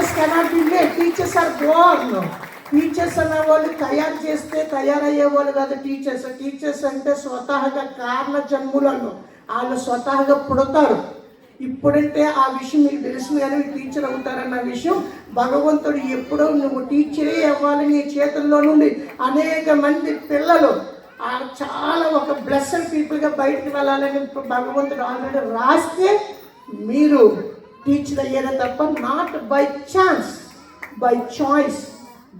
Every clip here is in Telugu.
Teachers cannot be made teachers are born. Teachers అన్న వాళ్ళు తయారు చేస్తే తయారయ్యే వాళ్ళు కాదు టీచర్స్. టీచర్స్ అంటే స్వతహగా కారణ జన్ములను. వాళ్ళు స్వతహగా పుడతారు. ఇప్పుడంటే ఆ విషయం మీకు తెలుసు కానీ టీచర్ అవుతారన్న విషయం భగవంతుడు ఎప్పుడో నువ్వు టీచరే అవ్వాలి నీ చేతుల్లో నుండి. అనేక మంది పిల్లలు చాలా ఒక బ్లెస్సెడ్ పీపుల్గా బయటకు వెళ్ళాలని భగవంతుడు ఆల్రెడీ రాస్తే టీచర్ అయ్యారే తప్ప not by chance by choice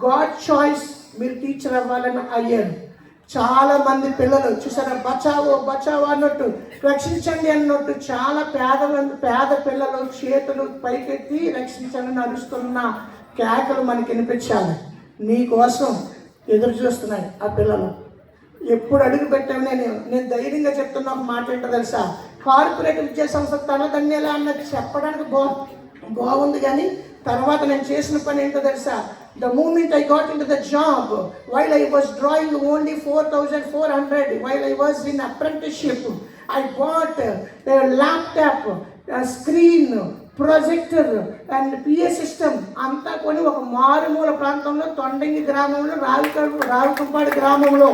God choice మీరు టీచర్ అవ్వాలని అయ్యారు. చాలా మంది పిల్లలు చూసారా? బచావో బచావో అన్నట్టు రక్షించండి అన్నట్టు చాలా పేద పేద పిల్లలు చేతులు పైకెత్తి రక్షించండి నడుస్తున్న కేకలు మనకి వినిపించాలి. నీకోసం ఎదురు చూస్తున్నాయి ఆ పిల్లలు. ఎప్పుడు అడుగు పెట్టాను నేను? నేను ధైర్యంగా చెప్తున్నా ఒక మాట ఏంటో తెలుసా? కార్పొరేట్ విద్యా సంస్థ ఎలా అన్నది చెప్పడానికి బా బాగుంది కానీ తర్వాత నేను చేసిన పని ఏంటో తెలుసా? The moment I got in the job while I was drawing only four thousand four hundred while I was in apprenticeship I got laptop screen projector and PA system అంతా కొని ఒక మారుమూల ప్రాంతంలో తొండంగి గ్రామంలో రావికడు రావికంపాడు గ్రామంలో.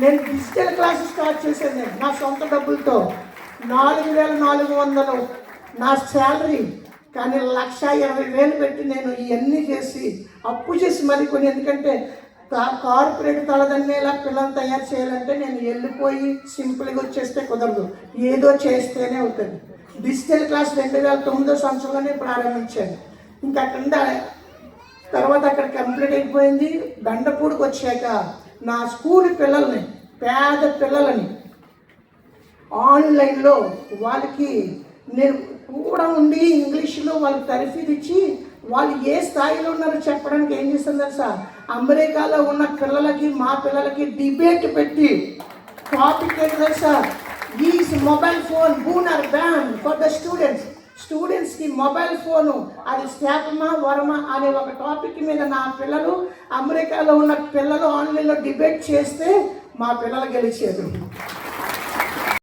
నేను డిజిటల్ క్లాసెస్ స్టార్ట్ చేశాను నేను నా సొంత డబ్బులతో. నాలుగు వేల నాలుగు వందలు నా శాలరీ కానీ లక్ష ఇరవై వేలు పెట్టి నేను ఇవన్నీ చేసి అప్పు చేసి మరి కొన్ని ఎందుకంటే కార్పొరేట్ తలదన్నేలా పిల్లలు తయారు చేయాలంటే నేను వెళ్ళిపోయి సింపుల్గా వచ్చేస్తే కుదరదు. ఏదో చేస్తేనే అవుతుంది. డిజిటల్ క్లాస్ రెండు వేల తొమ్మిదో సంవత్సరంలోనే ప్రారంభించాను. ఇంకా అక్కడ తర్వాత అక్కడ కంప్లీట్ అయిపోయింది. దండపూడికి వచ్చాక నా స్కూల్ పిల్లల్ని పేద పిల్లలని ఆన్లైన్లో వాళ్ళకి నేను కూడా ఉండి ఇంగ్లీష్లో వాళ్ళకి తరఫీదు ఇచ్చి వాళ్ళు ఏ స్థాయిలో ఉన్నారో చెప్పడానికి ఏం చేస్తుంది తెలుసా అమెరికాలో ఉన్న పిల్లలకి మా పిల్లలకి డిబేట్ పెట్టి టాపిక్ ఏంటి తెలుసా is mobile phone boon or ban for the students స్టూడెంట్స్కి మొబైల్ ఫోను అది శాపమా వరమా అనే ఒక టాపిక్ మీద నా పిల్లలు అమెరికాలో ఉన్న పిల్లలు ఆన్లైన్లో డిబేట్ చేస్తే మా పిల్లలు గెలిచేది.